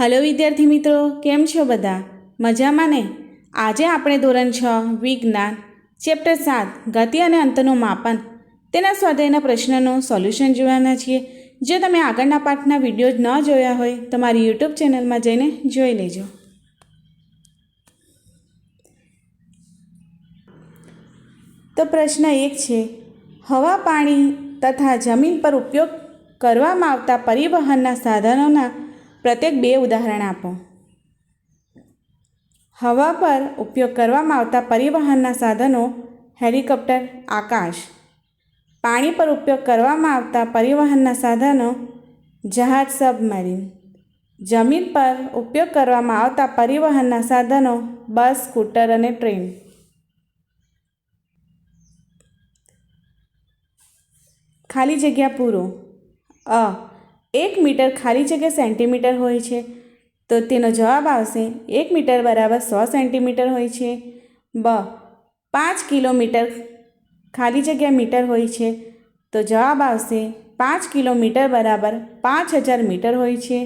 Hello વિદ્યાર્થી મિત્રો, કેમ છો બધા? મજામાં ને? આજે આપણે ધોરણ છ, વિજ્ઞાન, ચેપ્ટર સાત, ગતિ અને અંતનું માપન તેના સ્વાધ્યાયના પ્રશ્નનું સોલ્યુશન જોવાના છીએ. જો તમે આગળના પાઠના વીડિયો ન જોયા હોય, તો મારી યુટ્યુબ ચેનલમાં જઈને જોઈ લેજો. તો પ્રશ્ન એક છે, હવા, પાણી તથા જમીન પર ઉપયોગ કરવામાં આવતા પરિવહનના સાધનોના પ્રત્યેક બે ઉદાહરણ આપો. હવા પર ઉપયોગ કરવામાં આવતા પરિવહનના સાધનો, હેલિકોપ્ટર, આકાશ. પાણી પર ઉપયોગ કરવામાં આવતા પરિવહનના સાધનો, જહાજ, સબમરીન. જમીન પર ઉપયોગ કરવામાં આવતા પરિવહનના સાધનો, બસ, સ્કૂટર અને ટ્રેન. ખાલી જગ્યા પૂરો. અ. એક મીટર ખાલી જગ્યા સેન્ટીમીટર હોય છે. તો તેનો જવાબ આવશે એક મીટર બરાબર સો સેન્ટીમીટર હોય છે. બ, પાંચ કિલોમીટર ખાલી જગ્યા મીટર હોય છે. તો જવાબ આવશે પાંચ કિલોમીટર બરાબર પાંચ હજાર મીટર હોય છે.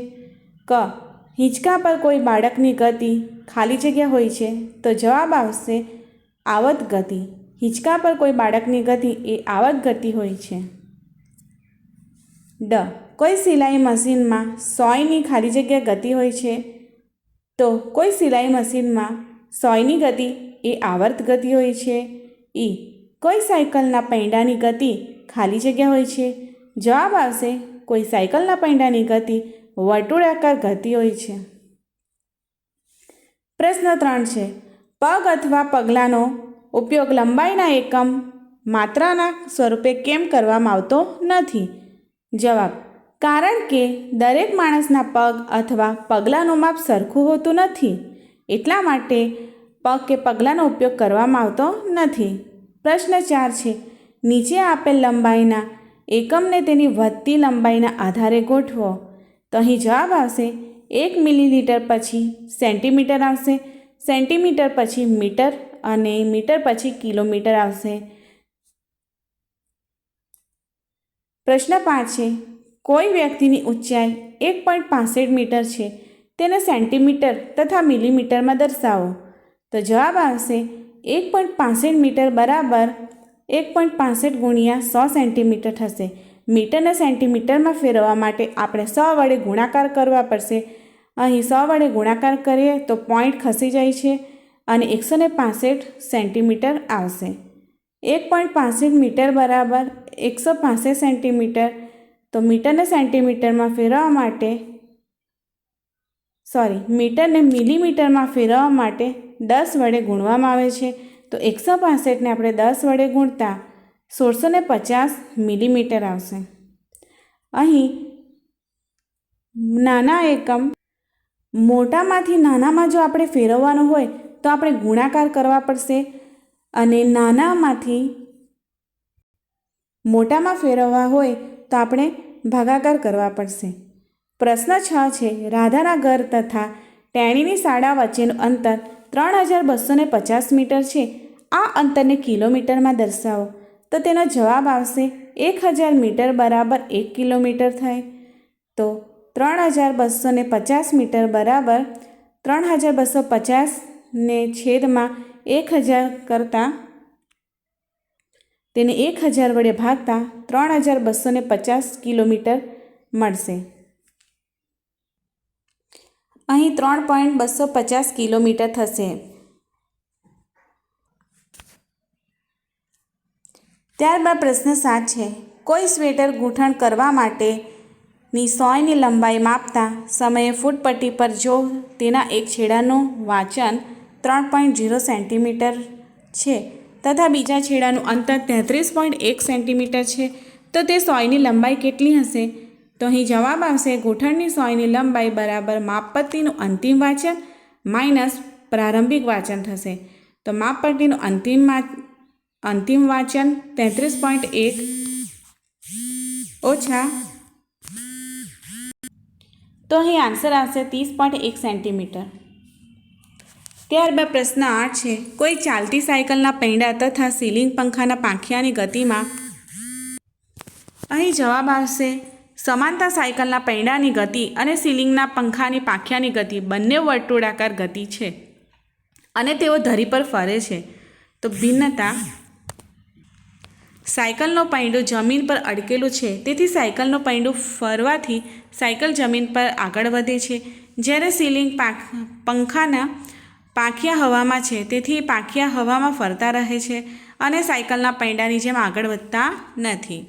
ક, હિંચકા પર કોઈ બાળકની ગતિ ખાલી જગ્યા હોય છે. તો જવાબ આવશે આવત ગતિ. હિંચકા પર કોઈ બાળકની ગતિ એ આવત ગતિ હોય છે. ડ. કોઈ સિલાઈ મશીનમાં સોયની ખાલી જગ્યા ગતિ હોય છે? તો કોઈ સિલાઈ મશીનમાં સોયની ગતિ એ આવર્ત ગતિ હોય છે? ઈ. કોઈ સાયકલના પૈંડાની ગતિ ખાલી જગ્યા હોય છે? જવાબ આવશે, કોઈ સાયકલના પૈંડાની ગતિ વર્તુળાકાર ગતિ હોય છે. પ્રશ્ન ત્રણ છે. પગ અથવા પગલાંનો ઉપયોગ લંબાઈના એકમ માત્રાના સ્વરૂપે કેમ કરવામાં આવતો નથી? જવાબ, કારણ કે દરેક માણસના પગ અથવા પગલાંનું માપ સરખું હોતું નથી, એટલા માટે પગ કે પગલાંનો ઉપયોગ કરવામાં આવતો નથી. પ્રશ્ન ચાર છે, નીચે આપેલ લંબાઈના એકમને તેની વધતી લંબાઈના આધારે ગોઠવો. તો અહીં જવાબ આવશે, એક મિલીલીટર પછી સેન્ટીમીટર આવશે, સેન્ટીમીટર પછી મીટર અને મીટર પછી કિલોમીટર આવશે. પ્રશ્ન પાંચ છે. કોઈ વ્યક્તિની ઊંચાઈ એક પોઈન્ટ પાસઠ મીટર છે. તેને સેન્ટીમીટર તથા મિલીમીટરમાં દર્શાવો. તો જવાબ આવશે એક પોઈન્ટ પાસઠ મીટર બરાબર એક પોઈન્ટ પાસઠ ગુણ્યા સો સેન્ટીમીટર થશે. મીટરને સેન્ટીમીટરમાં ફેરવવા માટે આપણે સો વડે ગુણાકાર કરવા પડશે. અહીં સો વડે ગુણાકાર કરીએ તો પોઈન્ટ ખસી જાય છે અને એકસો ને સેન્ટીમીટર આવશે. એક પોઈન્ટ પાંસઠ મીટર બરાબર, એકસો પાસઠ સેન્ટીમીટર. તો મીટરને સેન્ટીમીટરમાં ફેરવવા માટે, સોરી, મીટરને મિલીમીટરમાં ફેરવવા માટે દસ વડે ગુણવામાં આવે છે. તો એકસો પાસઠને આપણે દસ વડે ગુણતા સોળસો ને પચાસ મિલીમીટર આવશે. અહીં નાના એકમ, મોટામાંથી નાનામાં જો આપણે ફેરવવાનું હોય, તો આપણે ગુણાકાર કરવા પડશે. અને નાનામાંથી મોટામાં ફેરવવા હોય તો આપણે ભાગાકાર કરવા પડશે. પ્રશ્ન છ છે, રાધાના ઘર તથા ટેણીની શાળા વચ્ચેનું અંતર ત્રણ હજાર બસો ને પચાસ મીટર છે. આ અંતરને કિલોમીટરમાં દર્શાવો. તો તેનો જવાબ આવશે એક હજાર મીટર બરાબર એક કિલોમીટર થાય. તો ત્રણ હજાર બસો ને પચાસ મીટર બરાબર ત્રણ હજાર બસો પચાસને છેદમાં એક હજાર કરતાં તેને એક હજાર વડે ભાગતા ત્રણ હજાર બસોને પચાસ કિલોમીટર મળશે. અહીં ત્રણ પોઈન્ટ બસો પચાસ કિલોમીટર થશે. ત્યારબાદ પ્રશ્ન સાત છે. કોઈ સ્વેટર ગૂંથણ કરવા માટેની સોયની લંબાઈ માપતા સમયે ફૂટપટ્ટી પર જો તેના એક છેડાનું વાંચન ત્રણ પોઈન્ટ ઝીરો સેન્ટીમીટર છે તથા બીજા છેડાનું અંતર તેત્રીસ પોઈન્ટ એક સેન્ટીમીટર છે. તો તે સોયની લંબાઈ કેટલી હશે? તો અહીં જવાબ આવશે ગોઠણની સોયની લંબાઈ બરાબર માપપટ્ટીનું અંતિમ વાંચન માઇનસ પ્રારંભિક વાંચન થશે. તો માપપટ્ટીનું અંતિમ અંતિમ વાંચન તેત્રીસ પોઈન્ટ એક ઓછા તો અહીં આન્સર આવશે ત્રીસ પોઈન્ટ એક સેન્ટીમીટર ત્યારબાદ પ્રશ્ન આઠ છે, કોઈ ચાલતી સાયકલના પૈંડા તથા સીલિંગ પંખાના પાંખિયાની ગતિમાં? અહીં જવાબ આવશે, સમાનતા સાયકલના પૈડાની ગતિ અને સીલિંગના પંખાની પાંખિયાની ગતિ, બંને વર્તુળાકાર ગતિ છે. અને તેઓ ધરી પર ફરે છે. તો ભિન્નતા, સાયકલનો પૈડું જમીન પર અડકેલું છે, તેથી સાયકલનો પૈડું ફરવાથી સાયકલ જમીન પર આગળ વધે છે. જ્યારે સીલિંગ પાંખ, પંખાના પાંખિયા હવામાં છે, તેથી પાંખિયા હવામાં ફરતા રહે છે અને સાયકલના પૈડાની જેમ આગળ વધતા નથી.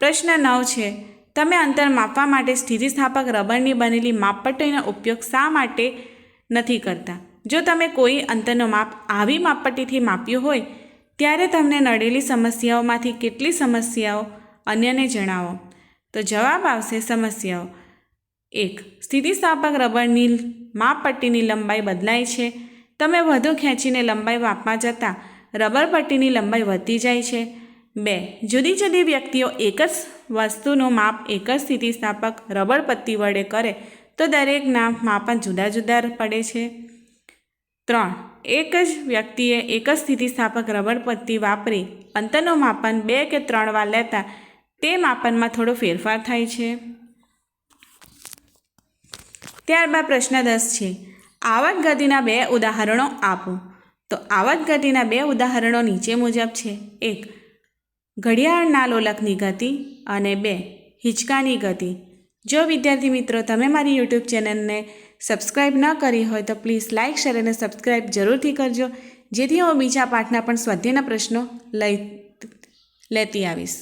પ્રશ્ન નવ છે, તમે અંતર માપવા માટે સ્થિતિસ્થાપક રબરની બનેલી માપપટ્ટીનો ઉપયોગ શા માટે નથી કરતા? જો તમે કોઈ અંતરનો માપ આવી માપપટ્ટીથી માપ્યું હોય, ત્યારે તમને નડેલી સમસ્યાઓમાંથી કેટલી સમસ્યાઓ અન્યને જણાવો? તો જવાબ આવશે સમસ્યાઓ એક. સ્થિતિસ્થાપક રબરની માપપટ્ટીની લંબાઈ બદલાય છે. તમે વધુ ખેંચીને લંબાઈ માપવા જતાં રબર પટ્ટીની લંબાઈ વધતી જાય છે. બે જુદી જુદી વ્યક્તિઓ એક જ વસ્તુનું માપ, એક જ સ્થિતિસ્થાપક રબર પટ્ટી વડે કરે તો દરેકના માપન જુદા જુદા પડે છે. ત્રણ, એક જ વ્યક્તિએ એક જ સ્થિતિસ્થાપક રબર પટ્ટી વાપરી અંતરનું માપન બે કે ત્રણ વાર લેતા તે માપનમાં થોડો ફેરફાર થાય છે. ત્યારબાદ પ્રશ્ન દસ છે. આવક ગતિના બે ઉદાહરણો આપો. તો આવક ગતિના બે ઉદાહરણો નીચે મુજબ છે. એક, ઘડિયાળના લોલકની ગતિ અને બે, હિંચકાની ગતિ. જો વિદ્યાર્થી મિત્રો તમે મારી યુટ્યુબ ચેનલને સબસ્ક્રાઈબ ન કરી હોય તો પ્લીઝ લાઇક, શેર અને સબસ્ક્રાઈબ જરૂરથી કરજો. જેથી હું બીજા પાઠના પણ સ્વાધ્યાયના પ્રશ્નો લઈ લેતી આવીશ.